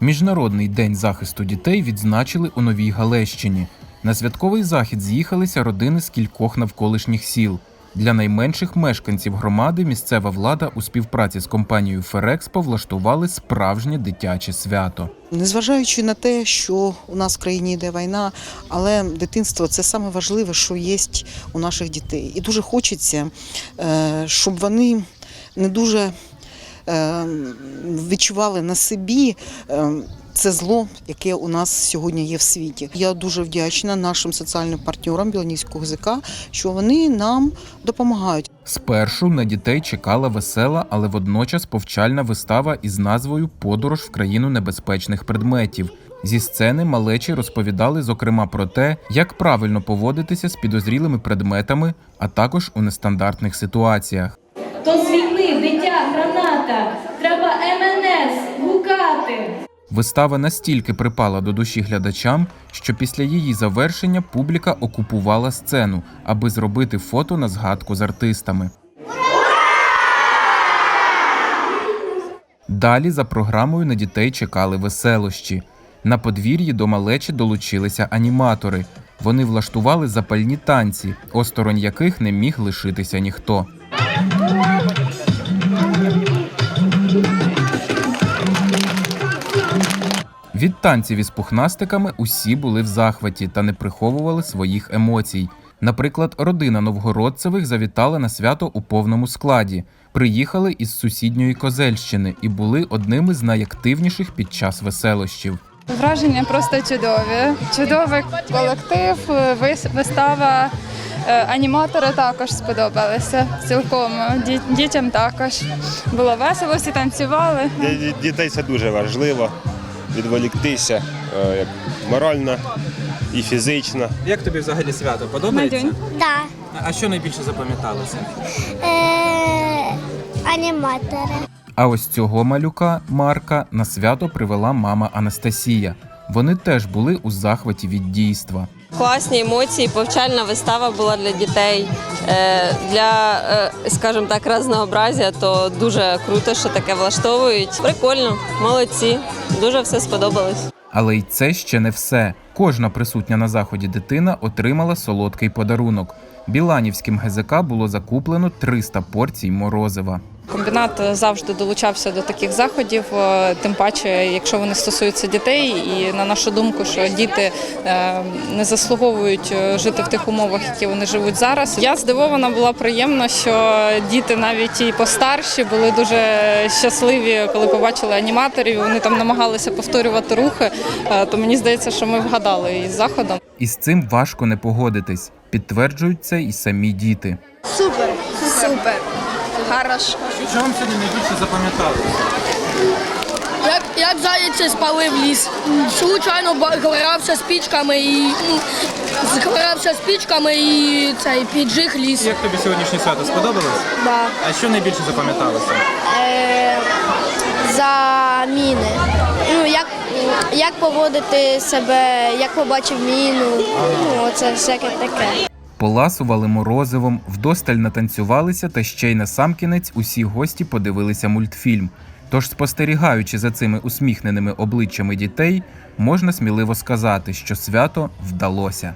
Міжнародний день захисту дітей відзначили у Новій Галещині. На святковий захід з'їхалися родини з кількох навколишніх сіл. Для найменших мешканців громади місцева влада у співпраці з компанією Ферекспо влаштували справжнє дитяче свято. Незважаючи на те, що у нас в країні йде війна, але дитинство це саме важливе, що є у наших дітей. І дуже хочеться, е, щоб вони не дуже відчували на собі. е, Це зло, яке у нас сьогодні є в світі. Я дуже вдячна нашим соціальним партнерам Білонівського ГЗК, що вони нам допомагають. Спершу на дітей чекала весела, але водночас повчальна вистава із назвою Подорож в країну небезпечних предметів. Зі сцени малечі розповідали зокрема про те, як правильно поводитися з підозрілими предметами, а також у нестандартних ситуаціях. То дитя, граната, треба МНС, гукати. Вистава настільки припала до душі глядачам, що після її завершення публіка окупувала сцену, аби зробити фото на згадку з артистами. Далі за програмою на дітей чекали веселощі. На подвір'ї до малечі долучилися аніматори. Вони влаштували запальні танці, осторонь яких не міг лишитися ніхто. Танців із пухнастиками усі були в захваті та не приховували своїх емоцій. Наприклад, родина Новгородцевих завітала на свято у повному складі. Приїхали із сусідньої Козельщини і були одними з найактивніших під час веселощів. Враження просто чудові. Чудовий колектив, вистава. Е, Аніматори також сподобалися цілком. Дітям також було весело, всі танцювали. Для дітей це дуже важливо відволіктися е, як морально і фізично. Як тобі взагалі свято? Подобається? Так. А що найбільше запам'яталося? Е, аніматори. А ось цього малюка Марка на свято привела мама Анастасія. Вони теж були у захваті від дійства. Класні емоції, повчальна вистава була для дітей. Е, Для, е, скажімо так, разнообразія, то дуже круто, що таке влаштовують. Прикольно, молодці, дуже все сподобалось. Але й це ще не все. Кожна присутня на заході дитина отримала солодкий подарунок. Біланівським ГЗК було закуплено 300 порцій морозива. Комбінат завжди долучався до таких заходів, е, тим паче, якщо вони стосуються дітей, і на нашу думку, що діти е, не заслуговують е, жити в тих умовах, які вони живуть зараз. Я здивована була приємно, що діти навіть і постарші були дуже щасливі, коли побачили аніматорів. Вони там намагалися повторювати рухи. То мені здається, що ми вгадали із заходом. І з цим важко не погодитись. Підтверджують це і самі діти. Супер, супер, хорошо. Що вам сьогодні найбільше запам'яталося? Як, як заєць спалив ліс. Случайно грався спічками і м, згорався спічками і цей піджиг ліс. Як тобі сьогоднішнє свято сподобалось? Да. А що найбільше запам'яталося? Е, за міни. Ну, як, як поводити себе, як побачив міну. Ну, це всяке таке. Поласували морозивом, вдосталь натанцювалися, та ще й насамкінець усі гості подивилися мультфільм. Тож, спостерігаючи за цими усміхненими обличчями дітей, можна сміливо сказати, що свято вдалося.